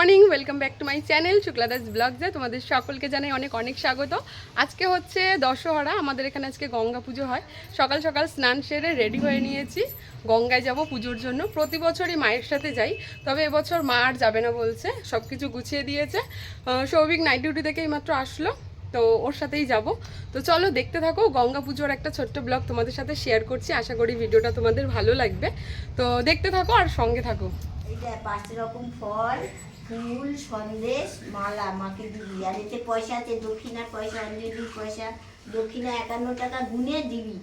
Morning welcome back to my channel Shukla শুক্লাদাস ব্লগসে তোমাদের সকলকে জানাই অনেক অনেক স্বাগত। আজকে হচ্ছে দশহরা, আমাদের এখানে আজকে গঙ্গা পুজো হয়। সকাল সকাল স্নান সেরে রেডি হয়ে নিয়েছি। গঙ্গায় যাব পুজোর জন্য। প্রতি বছরই মায়ের সাথে যাই, তবে এবছর মা আর যাবে না বলছে সব কিছু গুছিয়ে দিয়েছে। সৌভিক নাইট ডিউটি থেকেই মাত্র আসলো, তো ওর সাথেই যাব। তো চলো দেখতে থাকো, গঙ্গা পুজোর একটা ছোট্ট ব্লগ তোমাদের সাথে শেয়ার করছি। আশা করি ভিডিওটা তোমাদের ভালো লাগবে। তো দেখতে থাকো আর সঙ্গে থাকো। পাঁচ রকম ফল ফুল সন্দেশ মালা। মাকে দিবি। আর এতে পয়সা আছে দক্ষিণার পয়সা অঞ্জলির পয়সা। দক্ষিণা একান্ন টাকা গুনে দিবি।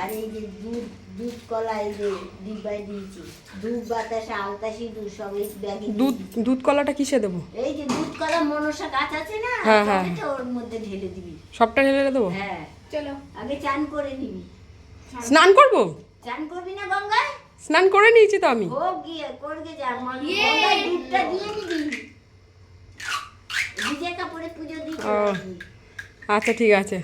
আর এই যে দুধ দুধ কলা এই যে ডিব্বায় দিয়েছি। দুধ বাতাসা আলতা দুধ সব এই ব্যাগে দুধ দুধ কলাটা কিসে দেবো? এই যে দুধ কলা মনসা গাছ আছে না হ্যাঁ, হ্যাঁ। ওর মধ্যে ঢেলে দিবি। সবটা ঢেলে দেবো? হ্যাঁ। চলো। আগে চান করে নিবি। স্নান করব? চান করবি না গঙ্গায়? স্নান করে নিয়েছি তো আমি। হোক গিয়ে করবে যা মা- গঙ্গায় দুধটা দিয়ে নিবি ভিজে কাপড়ে পুজো দিতে ও। আচ্ছা ঠিক আছে।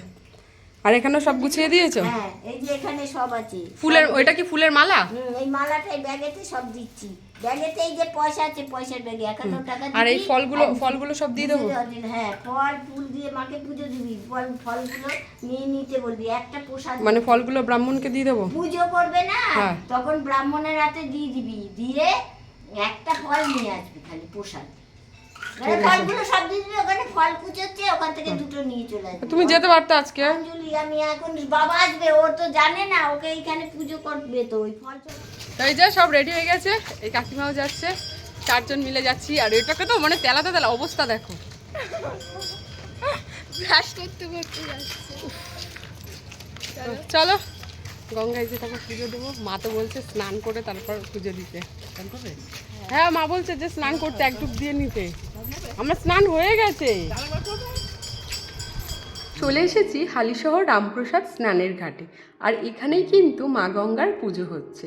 আর এখানে সব গুছিয়ে দিয়েছ? হ্যাঁ এই যে এখানে সব আছে। ফুলের ওইটা কি ফুলের মালা? হুম, এই মালাটাই ব্যাগেতে সব দিচ্ছি। ব্যাগেতে এই যে পয়সা আছে পয়সার ব্যাগে। একান্ন টাকা আর এই ফলগুলো ফলগুলো সব দিয়ে দেবো? হ্যাঁ ফল ফুল দিয়ে মাকে পুজো দিবি। ফল ফলগুলো নিয়ে নিতে বলবি। একটা প্রসাদ মানে ফলগুলো ব্রাহ্মণকে দিয়ে দেবো? পুজো করবে না? হ্যাঁ। তখন ব্রাহ্মণের হাতে দিয়ে দিবি। দিয়ে একটা ফল নিয়ে আসবি খালি প্রসাদ। মানে ফলগুলো সব দিয়ে দিবি ওখানে ফল কুচোচ্ছে ওখান থেকে দুটো নিয়ে চলে আসবি। তুমি যেতে পারতো আজকে। আমি এখন বাবা আসবে ও তো জানে না ওকে এইখানে পুজো করবে তো ওই ফল তো এই যে সব রেডি হয়ে গেছে। এই কাকিমাও যাচ্ছে। চারজন মিলে যাচ্ছি। আর এটাকে তো মানে তেলাতে তেলা অবস্থা দেখো। ব্রাশ করতে করতে যাচ্ছে। তো চলো। গঙ্গায় যে তারপর পুজো দেবো। মা তো বলছে স্নান করে তারপর পুজো দিতে। হ্যাঁ মা বলছে যে স্নান করতে এক ডুব দিয়ে নিতে। আমার স্নান হয়ে গেছে। চলে এসেছি হালিশহর রামপ্রসাদ স্নানের ঘাটে। আর এখানেই কিন্তু মা গঙ্গার পুজো হচ্ছে।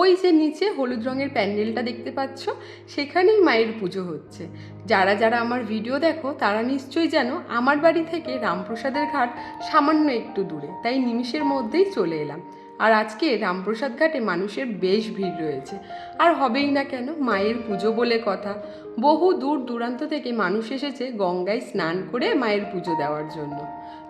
ওই যে নিচে হলুদ রঙের প্যান্ডেলটা দেখতে পাচ্ছ, সেখানেই মায়ের পুজো হচ্ছে। যারা যারা আমার ভিডিও দেখো, তারা নিশ্চয়ই যেন আমার বাড়ি থেকে রামপ্রসাদের ঘাট সামান্য একটু দূরে, তাই নিমিষের মধ্যেই চলে এলাম। আর আজকে রামপ্রসাদ ঘাটে মানুষের বেশ ভিড় রয়েছে। আর হবেই না কেন, মায়ের পুজো বলে কথা। বহু দূর দূরান্ত থেকে মানুষ এসেছে গঙ্গায় স্নান করে মায়ের পুজো দেওয়ার জন্য।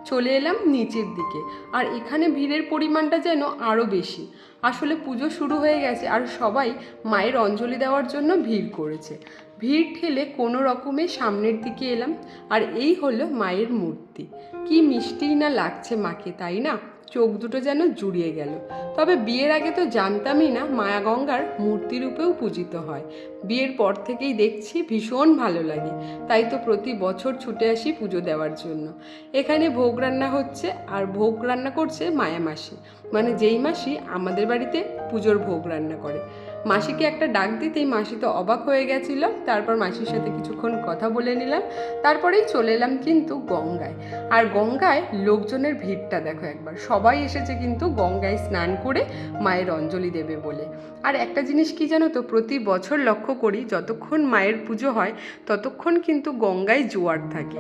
চলে এলাম নিচের দিকে। আর এখানে ভিড়ের পরিমাণটা যেন আরও বেশি। আসলে পুজো শুরু হয়ে গেছে আর সবাই মায়ের অঞ্জলি দেওয়ার জন্য ভিড় করেছে। ভিড় ঠেলে কোনো রকমে সামনের দিকে এলাম আর এই হলো মায়ের মূর্তি। কি মিষ্টিই না লাগছে মাকে, তাই না? চোখ দুটো যেন জুড়িয়ে গেল। তবে বিয়ের আগে তো জানতামই না মায়া গঙ্গার মূর্তি রূপেও পূজিত হয়। বিয়ের পর থেকেই দেখছি ভীষণ ভালো লাগে। তাই তো প্রতি বছর ছুটে আসি পুজো দেওয়ার জন্য। এখানে ভোগ রান্না হচ্ছে আর ভোগ রান্না করছে মায়া মাসি। মানে যেই মাসি আমাদের বাড়িতে পুজোর ভোগ রান্না করে। মাসিকে একটা ডাক দিতেই মাসি তো অবাক হয়ে গেছিল। তারপর মাসির সাথে কিছুক্ষণ কথা বলে নিলাম। তারপরেই চলে এলাম কিন্তু গঙ্গায়। আর গঙ্গায় লোকজনের ভিড়টা দেখো একবার। সবাই এসেছে কিন্তু গঙ্গায় স্নান করে মায়ের অঞ্জলি দেবে বলে। আর একটা জিনিস কি জানো তো, প্রতি বছর লক্ষ্য করি, যতক্ষণ মায়ের পুজো হয়, ততক্ষণ কিন্তু গঙ্গায় জোয়ার থাকে।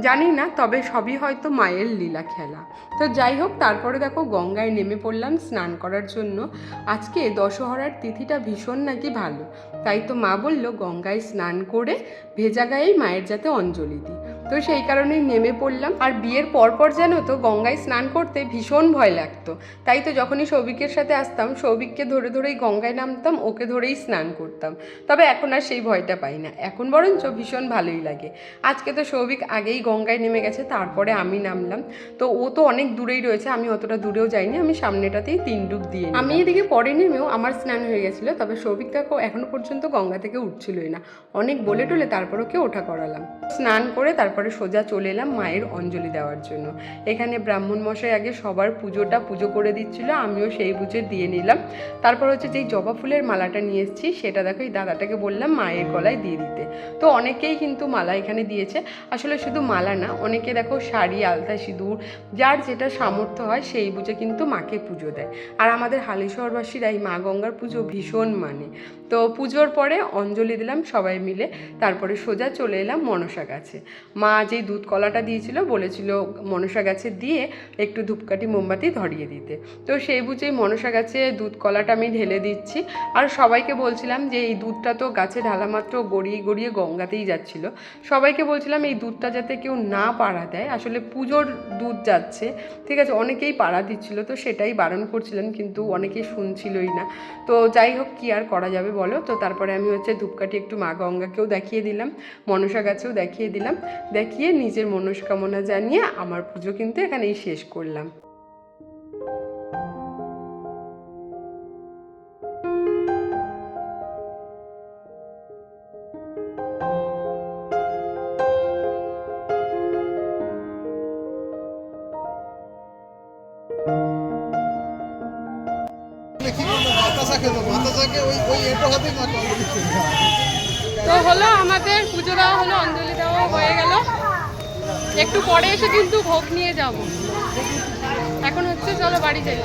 জানি না, তবে সবই হয়তো মায়ের লীলা খেলা। তো যাই হোক, তারপরে দেখো গঙ্গায় নেমে পড়লাম স্নান করার জন্য। আজকে দশহরার তিথিটা ভীষণ নাকি ভালো। তাই তো মা বলল, গঙ্গায় স্নান করে ভেজা গায়েই মায়ের যাতে অঞ্জলি দিই। তো সেই কারণেই নেমে পড়লাম। আর বিয়ের পরপর যেন তো গঙ্গায় স্নান করতে ভীষণ ভয় লাগতো। তাই তো যখনই সৌভিকের সাথে আসতাম সৌভিককে ধরে ধরেই গঙ্গায় নামতাম ওকে ধরেই স্নান করতাম। তবে এখন আর সেই ভয়টা পাই না। এখন বরঞ্চ ভীষণ ভালোই লাগে। আজকে তো সৌভিক আগেই গঙ্গায় নেমে গেছে তারপরে আমি নামলাম। তো ও তো অনেক দূরেই রয়েছে আমি অতটা দূরেও যাইনি আমি সামনেটাতেই তিন ডুব দিয়ে আমি এদিকে পরে নেমেও আমার স্নান হয়ে গেছিল তবে সৌভিক কাকু এখনও পর্যন্ত গঙ্গা থেকে উঠছিলই না। অনেক বলে টলে তারপর ওকে ওঠা করালাম। স্নান করে তারপরে সোজা চলে এলাম মায়ের অঞ্জলি দেওয়ার জন্য। এখানে ব্রাহ্মণ মশাই আগে সবার পুজোটা পুজো করে দিচ্ছিল, আমিও সেই বুঝে দিয়ে নিলাম। তারপর হচ্ছে যেই জবা ফুলের মালাটা নিয়ে এসেছি, সেটা দেখো এই দাদাটাকে বললাম মায়ের গলায় দিয়ে দিতে। তো অনেকেই কিন্তু মালা এখানে দিয়েছে। আসলে শুধু মালা না, অনেকে দেখো শাড়ি, আলতা সিঁদুর, যার যেটা সামর্থ্য হয় সেই বুঝে কিন্তু মাকে পুজো দেয়। আর আমাদের হালিশহরবাসীরা এই মা গঙ্গার পুজো ভীষণ মানে। তো পুজোর পরে অঞ্জলি দিলাম সবাই মিলে, তারপরে সোজা চলে এলাম মনসা গাছে। মা যেই দুধ কলাটা দিয়েছিল বলেছিল মনসা গাছে দিয়ে একটু ধূপকাঠি মোমবাতি ধরিয়ে দিতে। তো সেই বুঝেই মনসা গাছে দুধ কলাটা আমি ঢেলে দিচ্ছি। আর সবাইকে বলছিলাম যে এই দুধটা তো গাছে ঢালা মাত্র গড়িয়ে গড়িয়ে গঙ্গাতেই যাচ্ছিল। সবাইকে বলছিলাম এই দুধটা যাতে কেউ না পাড়া দেয়। আসলে পুজোর দুধ যাচ্ছে, ঠিক আছে, অনেকেই পাড়া দিচ্ছিল, তো সেটাই বারণ করছিলেন, কিন্তু অনেকেই শুনছিলই না। তো যাই হোক, কি আর করা যাবে বলো? তো তারপরে আমি হচ্ছে ধূপকাঠি একটু মা গঙ্গাকেও দেখিয়ে দিলাম, মনসা গাছেও দেখিয়ে দিলাম। দেখিয়ে নিজের মনস্কামনা জানিয়ে আমার পুজো কিন্তু এখানেই শেষ করলাম। তো হলো আমাদের পুজো দেওয়া হলো, অঞ্জলি দেওয়া হয়ে গেল। একটু পরে এসে কিন্তু ভোগ নিয়ে যাব। এখন হচ্ছে চলো বাড়ি যাই।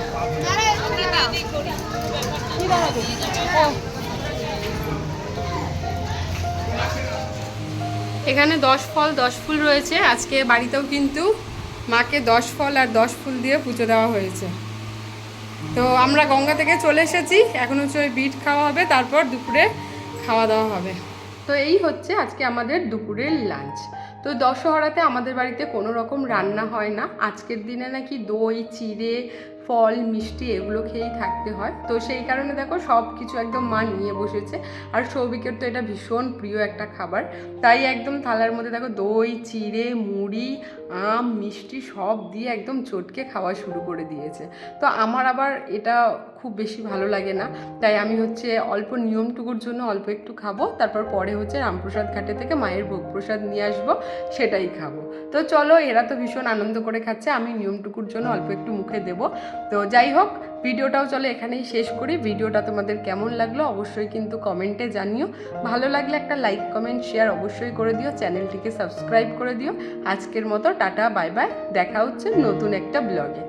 এখানে দশ ফল, দশ ফুল রয়েছে। আজকে বাড়িতেও কিন্তু মাকে দশ ফল আর দশ ফুল দিয়ে পুজো দেওয়া হয়েছে। তো আমরা গঙ্গা থেকে চলে এসেছি। এখন হচ্ছে ওই বিট খাওয়া হবে, তারপর দুপুরে খাওয়া দাওয়া হবে। তো এই হচ্ছে আজকে আমাদের দুপুরের লাঞ্চ তো দশহরাতে আমাদের বাড়িতে কোনো রকম রান্না হয় না। আজকের দিনে নাকি দই, চিড়ে, ফল, মিষ্টি এগুলো খেয়েই থাকতে হয়। তো সেই কারণে দেখো সব কিছু একদম মা নিয়ে বসেছে। আর সৌভিকের তো এটা ভীষণ প্রিয় একটা খাবার। তাই একদম থালার মধ্যে দেখো দই, চিড়ে, মুড়ি, আম, মিষ্টি সব দিয়ে একদম চটকে খাওয়া শুরু করে দিয়েছে। তো আমার আবার এটা খুব বেশি ভালো লাগে না। তাই আমি হচ্ছে অল্প নিয়মটুকুর জন্য অল্প একটু খাব, তারপর পরে হচ্ছে রামপ্রসাদ ঘাটে থেকে মায়ের ভোগ প্রসাদ নিয়ে আসব, সেটাই খাব। তো চলো, এরা তো ভীষণ আনন্দ করে খাচ্ছে, আমি নিয়মটুকুর জন্য অল্প একটু মুখে দেবো। তো যাই হোক, ভিডিওটাও চলো এখানেই শেষ করি। ভিডিওটা তোমাদের কেমন লাগল অবশ্যই কিন্তু কমেন্টে জানিও। ভালো লাগলে একটা লাইক, কমেন্ট, শেয়ার অবশ্যই করে দিও, চ্যানেলটিকে সাবস্ক্রাইব করে দিও। আজকের মতো টাটা, বাই বাই, দেখা হচ্ছে নতুন একটা ব্লগে।